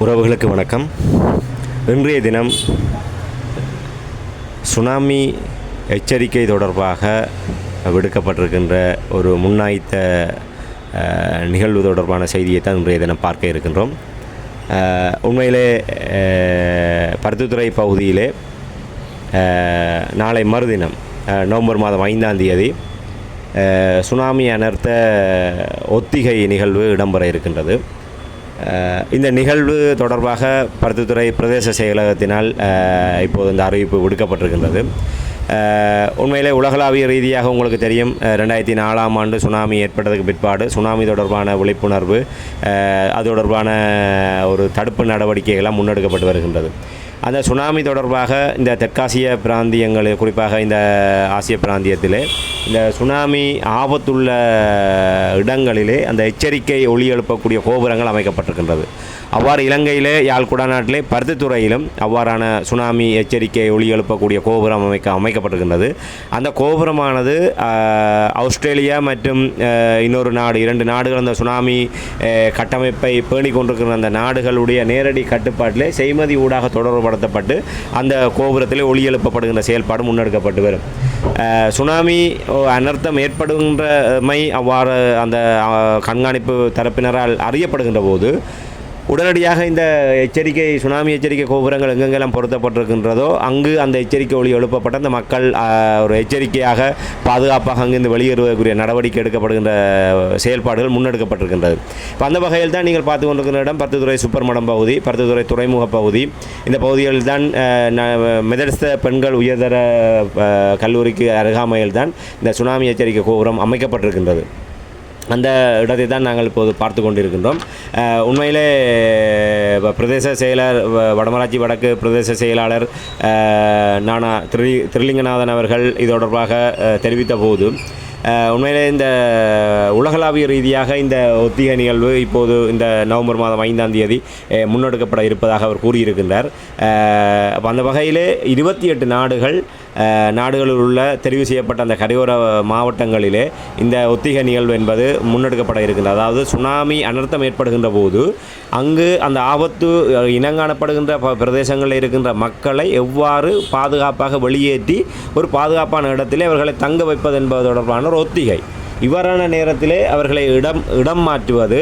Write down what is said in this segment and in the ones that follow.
உறவுகளுக்கு வணக்கம். இன்றைய தினம் சுனாமி எச்சரிக்கை தொடர்பாக விடுக்கப்பட்டிருக்கின்ற ஒரு முன்னாய்த்த நிகழ்வு தொடர்பான செய்தியை தான் இன்றைய தினம் பார்க்க இருக்கின்றோம். உண்மையிலே அஹ், பருத்தித்துறை பகுதியிலே நாளை மறுதினம் நவம்பர் மாதம் ஐந்தாம் தேதி சுனாமி அனர்த்த ஒத்திகை நிகழ்வு இடம்பெற இருக்கின்றது. இந்த நிகழ்வு தொடர்பாக பருத்தித்துறை பிரதேச செயலகத்தினால் இப்போது இந்த அறிவிப்பு விடுக்கப்பட்டிருக்கின்றது உண்மையிலே உலகளாவிய ரீதியாக உங்களுக்கு தெரியும் ரெண்டாயிரத்தி நாலாம் ஆண்டு சுனாமி ஏற்பட்டதுக்கு பிற்பாடு சுனாமி தொடர்பான விழிப்புணர்வு அது தொடர்பான ஒரு தடுப்பு நடவடிக்கைகளாக முன்னெடுக்கப்பட்டு வருகின்றது. அந்த சுனாமி தொடர்பாக இந்த தெற்காசிய பிராந்தியங்கள் குறிப்பாக இந்த ஆசிய பிராந்தியத்திலே இந்த சுனாமி ஆபத்துள்ள இடங்களிலே அந்த எச்சரிக்கை ஒளி எழுப்பக்கூடிய கோபுரங்கள் அமைக்கப்பட்டிருக்கின்றது. அவ்வாறு இலங்கையிலே யாழ் நாட்டிலே பருத்தித்துறையிலும் அவ்வாறான சுனாமி எச்சரிக்கை ஒளி எழுப்பக்கூடிய கோபுரம் அமைக்க அமைக்கப்பட்டிருக்கின்றது. அந்த கோபுரமானது ஆஸ்திரேலியா மற்றும் இன்னொரு நாடு இரண்டு நாடுகள் அந்த சுனாமி கட்டமைப்பை பேணிக் கொண்டிருக்கிற அந்த நாடுகளுடைய நேரடி கட்டுப்பாட்டிலே செய்மதி ஊடாக நடத்தப்பட்டு அந்த கோபுரத்திலே ஒளி எழுப்பப்படுகின்ற செயல்பாடு முன்னெடுக்கப்பட்டு வரும். சுனாமி அனர்த்தம் ஏற்படுகின்றமை அவ்வாறு அந்த கண்காணிப்பு தரப்பினரால் அறியப்படுகின்ற போது உடனடியாக இந்த எச்சரிக்கை சுனாமி எச்சரிக்கை கோபுரங்கள் எங்கெங்கெல்லாம் பொருத்தப்பட்டிருக்கின்றதோ அங்கு அந்த எச்சரிக்கை ஒளி எழுப்பப்பட்ட அந்த மக்கள் ஒரு எச்சரிக்கையாக பாதுகாப்பாக அங்கிருந்து வெளியேறுவதற்குரிய நடவடிக்கை எடுக்கப்படுகின்ற செயல்பாடுகள் முன்னெடுக்கப்பட்டிருக்கின்றது. இப்போ அந்த வகையில் தான் நீங்கள் பார்த்து கொண்டிருக்கிற இடம் பருத்தித்துறை சூப்பர்மடம் பகுதி பருத்தித்துறை துறைமுக பகுதி. இந்த பகுதிகளில் தான் மெதடிஸ்த பெண்கள் உயர்தர கல்லூரிக்கு அருகாமையில் தான் இந்த சுனாமி எச்சரிக்கை கோபுரம் அமைக்கப்பட்டிருக்கின்றது. அந்த இடத்தை தான் நாங்கள் இப்போது பார்த்து கொண்டிருக்கின்றோம். உண்மையிலே பிரதேச செயலர் வ- வடமராட்சி வடக்கு பிரதேச செயலாளர் நானா திரு திருலிங்கநாதன் அவர்கள் இது தொடர்பாக தெரிவித்த போது உண்மையிலே இந்த உலகளாவிய ரீதியாக இந்த ஒத்திகை நிகழ்வு இப்போது இந்த நவம்பர் மாதம் ஐந்தாம் தேதி முன்னெடுக்கப்பட இருப்பதாக அவர் கூறியிருக்கின்றார். அப்போ அந்த வகையிலே இருபத்தி எட்டு நாடுகள் நாடுகளில் உள்ள தெரிவு செய்யப்பட்ட அந்த கரையோர மாவட்டங்களிலே இந்த ஒத்திகை நிகழ்வு என்பது முன்னெடுக்கப்பட இருக்கின்றது. அதாவது சுனாமி அனர்த்தம் ஏற்படுகின்ற போது அங்கு அந்த ஆபத்து இனங்காணப்படுகின்ற ப- பிரதேசங்களில் இருக்கின்ற மக்களை எவ்வாறு பாதுகாப்பாக வெளியேற்றி ஒரு பாதுகாப்பான இடத்திலே அவர்களை தங்க வைப்பது என்பது தொடர்பான ஒரு ஒத்திகை. இவ்வாறான நேரத்திலே அவர்களை இடம் இடம் மாற்றுவது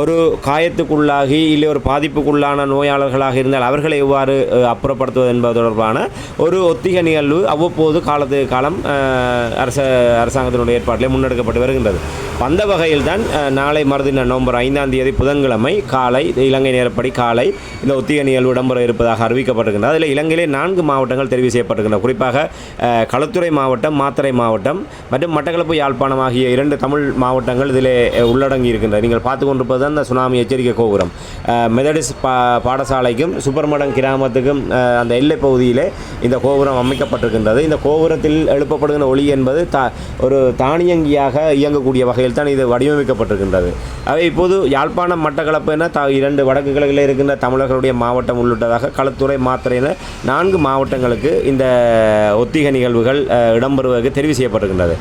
ஒரு காயத்துக்குள்ளாகி இல்லை ஒரு பாதிப்புக்குள்ளான நோயாளர்களாக இருந்தால் அவர்களை எவ்வாறு அப்புறப்படுத்துவது என்பது தொடர்பான ஒரு ஒத்திகை நிகழ்வு அவ்வப்போது காலத்து காலம் அரச அரசாங்கத்தினுடைய ஏற்பாட்டிலே முன்னெடுக்கப்பட்டு வருகின்றது. அந்த வகையில் தான் நாளை மறுதின நவம்பர் ஐந்தாம் தேதி புதன்கிழமை காலை இலங்கை நேரப்படி காலை இந்த ஒத்திகை நிகழ்வு இடம்பெற இருப்பதாக அறிவிக்கப்பட்டிருக்கின்றது. அதில் இலங்கையிலே நான்கு மாவட்டங்கள் தெரிவு செய்யப்பட்டிருக்கின்றன. குறிப்பாக களத்துறை களுத்துறை மாவட்டம் மாத்தறை மாவட்டம் மற்றும் மட்டக்களப்பு யாழ்ப்பாணம் ஆகிய இரண்டு தமிழ் மாவட்டங்கள் இதிலே உள்ளடங்கி இருக்கின்றன நீங்கள் பார்த்து கொண்டிருப்பது தான் இந்த சுனாமி எச்சரிக்கை கோபுரம். மெதடிஸ் பா பாடசாலைக்கும் சுப்பர்மடம் கிராமத்துக்கும் அந்த எல்லை பகுதியிலே இந்த கோபுரம் அமைக்கப்பட்டிருக்கின்றது. இந்த கோபுரத்தில் எழுப்பப்படுகின்ற ஒளி என்பது தா ஒரு தானியங்கியாக இயங்கக்கூடிய வகையில் தான் இது வடிவமைக்கப்பட்டிருக்கின்றது. அவை இப்போது யாழ்ப்பாணம் மட்டக்களப்பு என த இரண்டு வடக்கு கிழக்கில் இருக்கின்ற தமிழர்களுடைய மாவட்டம் உள்ளிட்டதாக களத்துறை மாத்திரை என நான்கு மாவட்டங்களுக்கு இந்த ஒத்திகை நிகழ்வுகள் இடம்பெறுவதற்கு தெரிவு செய்யப்பட்டிருக்கின்றது.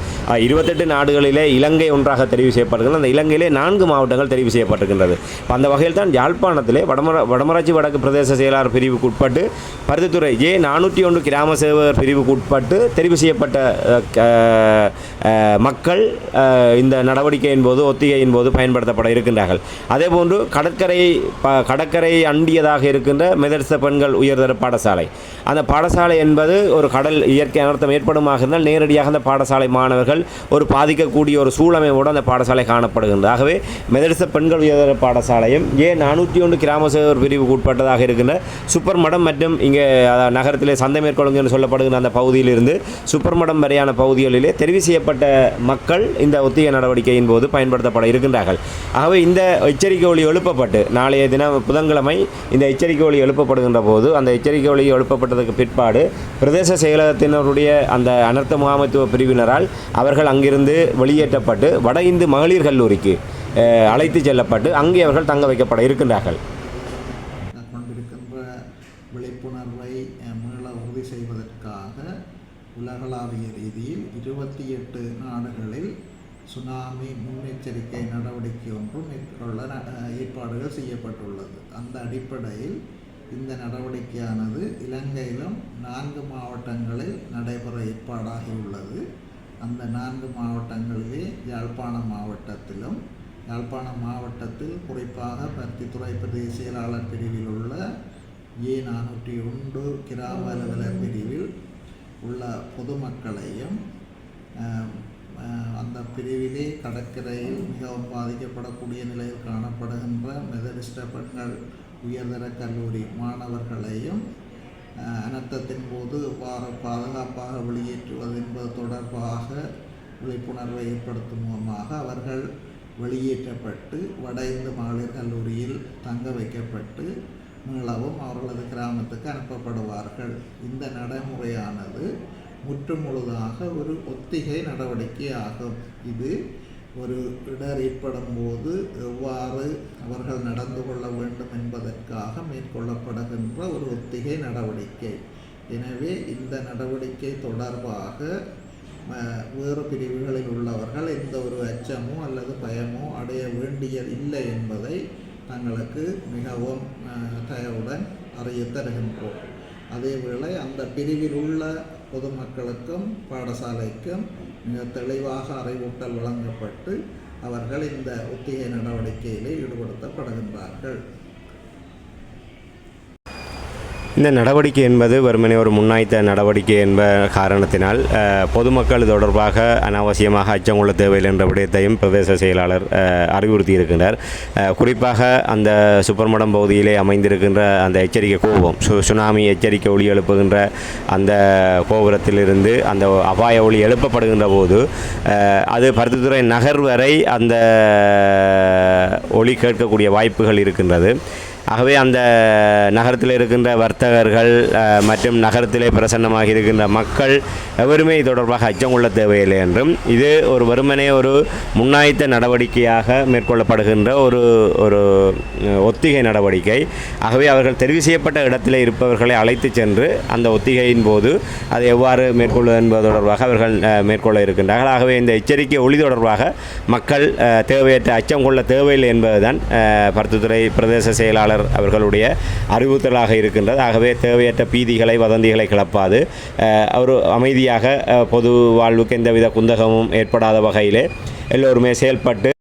இருபத்தெட்டு நாடுகளிலே இலங்கை ஒன்றாக தெரிவு செய்யப்பட்டிருக்கிறது அந்த இலங்கையிலே நான்கு மாவட்டங்கள் தெரிவு செய்யப்பட்டிருக்கின்றது. அந்த வகையில் தான் யாழ்ப்பாணத்திலே வடமர வடமராட்சி வடக்கு பிரதேச செயலாளர் பிரிவுக்கு உட்பட்டு பருத்தித்துறை ஏ நானூற்றி ஒன்று கிராம சேவகர் பிரிவுக்கு உட்பட்டு தெரிவு செய்யப்பட்ட மக்கள் இந்த நடவடிக்கையின் போது ஒத்திகையின் போது பயன்படுத்தப்பட இருக்கின்றார்கள். அதேபோன்று கடற்கரை ப கடற்கரை அண்டியதாக இருக்கின்ற மெதர்ச பெண்கள் உயர்தர பாடசாலை. அந்த பாடசாலை என்பது ஒரு கடல் இயற்கை அனர்த்தம் ஏற்படுமாக இருந்தால் நேரடியாக அந்த பாடசாலை மாணவர்கள் ஒரு பாதிக்கக்கூடிய ஒரு சூழமையோடு அந்த பாடசாலை காணப்படுகின்றது. ஆகவே மெதர்ச பெண்கள் உயர்தர பாடசாலையும் ஏ நானூற்றி ஒன்று கிராம சேவர் பிரிவுக்கு உட்பட்டதாக இருக்கின்ற சூப்பர் மடம் மற்றும் இங்கே நகரத்திலே சந்தை மேற்கொள்ளுங்க என்று சொல்லப்படுகின்ற அந்த பகுதியிலிருந்து சூப்பர் மடம் வரையான பகுதிகளிலே தெரிவு செய்யப்பட்ட மக்கள் இந்த ஒத்திகை நடவடிக்கையின் போது பயன்படுத்தப்பட இருக்கின்றார்கள். ஆகவே இந்த எச்சரிக்கை ஒளி எழுப்பப்பட்டு நாளைய தினம் புதன்கிழமை இந்த எச்சரிக்கை ஒளி எழுப்பப்படுகின்ற போது அந்த எச்சரிக்கை ஒளி எழுப்பப்பட்டதுக்கு பிற்பாடு பிரதேச செயலகத்தினருடைய அந்த அனர்த்த முகாமைத்துவ பிரிவினரால் அவர்கள் அங்கிருந்து வெளியேற்றப்பட்டு வட இந்து மகளிர் கல்லூரிக்கு அழைத்து செல்லப்பட்டு அங்கே அவர்கள் தங்க வைக்கப்பட இருக்கின்றார்கள். கொண்டிருக்கின்ற விழிப்புணர்வை மீள உறுதி செய்வதற்காக உலகளாவிய ரீதியில் இருபத்தி எட்டு நாடுகளில் சுனாமி முன்னெச்சரிக்கை நடவடிக்கை ஒன்றும் மேற்கொள்ள ஏற்பாடுகள் செய்யப்பட்டுள்ளது. அந்த அடிப்படையில் இந்த நடவடிக்கையானது இலங்கையிலும் நான்கு மாவட்டங்களில் நடைபெற ஏற்பாடாகியுள்ளது. அந்த நான்கு மாவட்டங்களிலே யாழ்ப்பாணம் மாவட்டத்திலும் யாழ்ப்பாணம் மாவட்டத்தில் குறிப்பாக பருத்தித்துறை பிரதேச செயலாளர் பிரிவில் உள்ள ஏ நானூற்றி ஒன்று கிராம அலுவலர் பிரிவில் உள்ள பொதுமக்களையும் அந்த பிரிவிலே கடற்கரையில் மிகவும் பாதிக்கப்படக்கூடிய நிலையில் காணப்படுகின்ற மெதடிஸ்ட பெண்கள் உயர்தர கல்லூரி மாணவர்களையும் அனர்த்தத்தின் போது எவ்வாறு பாதுகாப்பாக வெளியேற்றுவது என்பது தொடர்பாக விழிப்புணர்வை ஏற்படுத்தும் மூலமாக அவர்கள் வெளியேற்றப்பட்டு வட இந்து மகளிர் கல்லூரியில் தங்க வைக்கப்பட்டு மீளவும் அவர்களது கிராமத்துக்கு அனுப்பப்படுவார்கள். இந்த நடைமுறையானது முற்றுமுழுதாக ஒரு ஒத்திகை நடவடிக்கை ஆகும். இது ஒரு இடர் ஏற்படும் போது எவ்வாறு அவர்கள் நடந்து கொள்ள வேண்டும் என்பதற்காக மேற்கொள்ளப்படுகின்ற ஒரு ஒத்திகை நடவடிக்கை. எனவே இந்த நடவடிக்கை தொடர்பாக வேறு பிரிவுகளில் உள்ளவர்கள் எந்த ஒரு அச்சமோ அல்லது பயமோ அடைய வேண்டிய இல்லை என்பதை தங்களுக்கு மிகவும் தயவுடன் அறிய தருகின்றோம். அதேவேளை அந்த பிரிவில் உள்ள பொதுமக்களுக்கும் பாடசாலைக்கும் மிக தெளிவாக அறிவூட்டல் வழங்கப்பட்டு அவர்கள் இந்த ஒத்திகை நடவடிக்கையிலே ஈடுபடுத்தப்படுகின்றார்கள். இந்த நடவடிக்கை என்பது வெறுமனே ஒரு முன்னாய்த்த நடவடிக்கை என்ப காரணத்தினால் பொதுமக்கள் தொடர்பாக அனாவசியமாக அச்சம் கொள்ள தேவையில்லை என்ற விடயத்தையும் பிரதேச செயலாளர் அறிவுறுத்தி இருக்கின்றார் குறிப்பாக அந்த சுப்பர்மடம் பகுதியிலே அமைந்திருக்கின்ற அந்த எச்சரிக்கை கோபம் சு சுனாமி எச்சரிக்கை ஒளி எழுப்புகின்ற அந்த கோபுரத்திலிருந்து அந்த அபாய ஒளி எழுப்பப்படுகின்ற போது அது பருத்தித்துறை நகர் வரை அந்த ஒளி கேட்கக்கூடிய வாய்ப்புகள் இருக்கின்றது. ஆகவே அந்த நகரத்தில் இருக்கின்ற வர்த்தகர்கள் மற்றும் நகரத்திலே பிரசன்னமாக இருக்கின்ற மக்கள் எவருமே இது தொடர்பாக அச்சம் கொள்ள தேவையில்லை என்றும் இது ஒரு வெறுமனே ஒரு முன்னாய்த்த நடவடிக்கையாக மேற்கொள்ளப்படுகின்ற ஒரு ஒரு ஒத்திகை நடவடிக்கை. ஆகவே அவர்கள் தெரிவு செய்யப்பட்ட இடத்திலே இருப்பவர்களை அழைத்து சென்று அந்த ஒத்திகையின் போது அதை எவ்வாறு மேற்கொள்வது என்பது தொடர்பாக அவர்கள் மேற்கொள்ள இருக்கின்றார்கள். ஆகவே இந்த எச்சரிக்கை ஒளி தொடர்பாக மக்கள் தேவையற்ற அச்சம் கொள்ள தேவையில்லை என்பதுதான் அஹ், பிரதேச செயலாளர் அவர்களுடைய அறிவுறுத்தலாக இருக்கின்றது. ஆகவே தேவையற்ற பீதிகளை வதந்திகளை கிளப்பாது. அவர் ஒரு அமைதியாக பொது வாழ்வுக்கு எந்தவித குந்தகமும் ஏற்படாத வகையிலே எல்லோருமே செயல்பட்டு